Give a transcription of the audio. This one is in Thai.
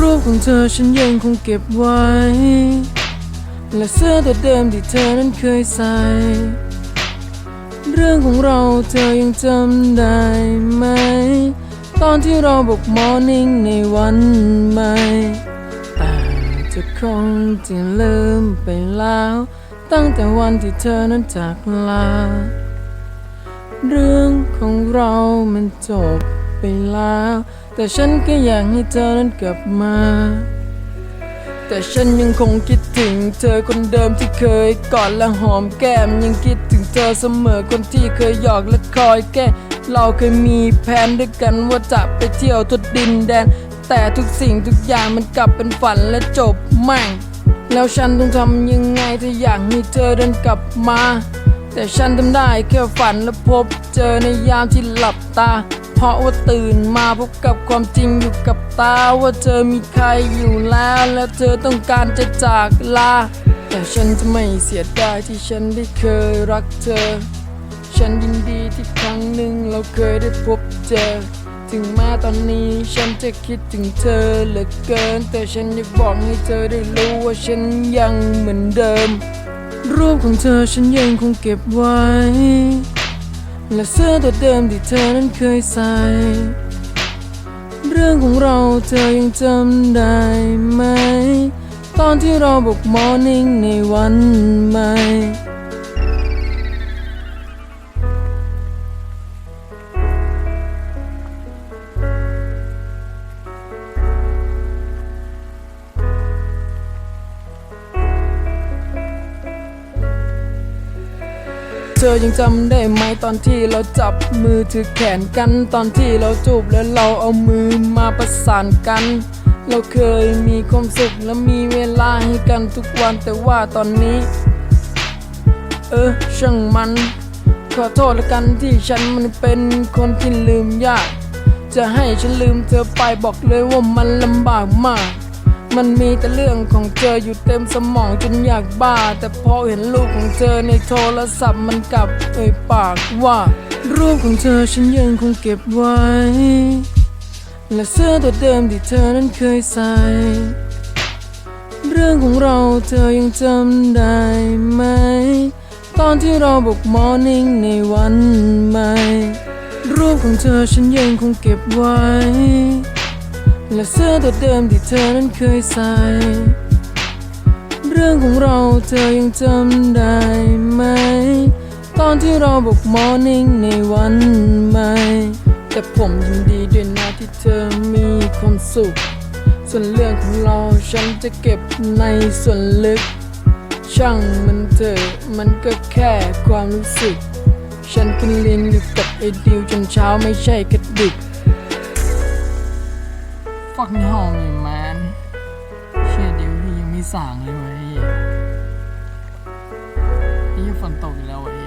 รูปของเธอฉันยังคงเก็บไว้ และเสื้อตัวเดิมที่เธอนั้นเคยใส่ เรื่องของเราเธอยังจำได้ไหม ตอนที่เราบอกมอร์นิ่งในวันใหม่อาจจะคงจะลืมไปแล้ว ตั้งแต่วันที่เธอนั้นจากลา เรื่องของเรามันจบ ไปแล้ว แต่ฉันก็อยากให้เธอนั้นกลับมา แต่ฉันยังคงคิดถึงเธอคนเดิมที่เคยกอดและหอมแก้มยังคิดถึงเธอเสมอคนที่เคยหยอกและคอยแก้เราเคยมีแผนด้วยกันว่าจะไปเที่ยวทุดดินแดน แต่ทุกสิ่งทุกอย่างมันกลับเป็นฝันและจบแม่งแล้วฉันต้องทำยังไงถ้าอยากให้เธอเดินกลับมา แต่ฉันทำได้แค่ฝันและพบเจอในยามที่หลับตา เพราะว่าตื่นมาพบกับความจริงอยู่กับตาว่าเธอมีใครอยู่แล้วและเธอต้องการจะจากลา แต่ฉันจะไม่เสียดายที่ฉันได้เคยรักเธอ ฉันยินดีที่ครั้งหนึ่งเราเคยได้พบเจอ ถึงแม้ตอนนี้ฉันจะคิดถึงเธอเหลือเกิน แต่ฉันอยากบอกให้เธอได้รู้ว่าฉันยังเหมือนเดิม รูปของเธอฉันยังคงเก็บไว้ และเสื้อตัวเดิมที่เธอนั้นเคยใส่ เรื่องของเราเธอยังจำได้ไหม ตอนที่เราบอกมอร์นิ่งในวันใหม่ เธอยังจำได้ไหมตอนที่เราจับมือถือแขนกัน ตอนที่เราจูบแล้วเราเอามือมาประสานกัน เราเคยมีความสุขและมีเวลาให้กันทุกวันแต่ว่าตอนนี้ เออช่างมัน ขอโทษละกันที่ฉันมันเป็นคนที่ลืมยาก จะให้ฉันลืมเธอไปบอกเลยว่ามันลำบากมาก มันมีแต่เรื่องของเธออยู่เต็มสมองจนอยากบ้า แต่พอเห็นรูปของเธอในโทรศัพท์มันกลับเอ่ยปากว่า รูปของเธอฉันยังคงเก็บไว้ และเสื้อตัวเดิมที่เธอนั้นเคยใส่ เรื่องของเราเธอยังจำได้ไหม ตอนที่เราบอกมอร์นิ่งในวันใหม่ รูปของเธอฉันยังคงเก็บไว้ และเสื้อตัวเดิมที่เธอนั้นเคยใส่ เรื่องของเราเธอยังจำได้ไหม ตอนที่เราบอกมอร์นิ่งในวันใหม่ แต่ผมยินดีด้วยนะที่เธอมีความสุข ส่วนเรื่องของเราฉันจะเก็บในส่วนลึก ช่างมันเถอะมันก็แค่ความรู้สึก ฉันกันเรียนอยู่กับไอ้ดิวจนเช้าไม่ใช่กระดึก fucking hell me man เชี่ยดิวพี่ยังไม่สั่งเลยเว้ยนี่ฝนตกอีกแล้วเว้ย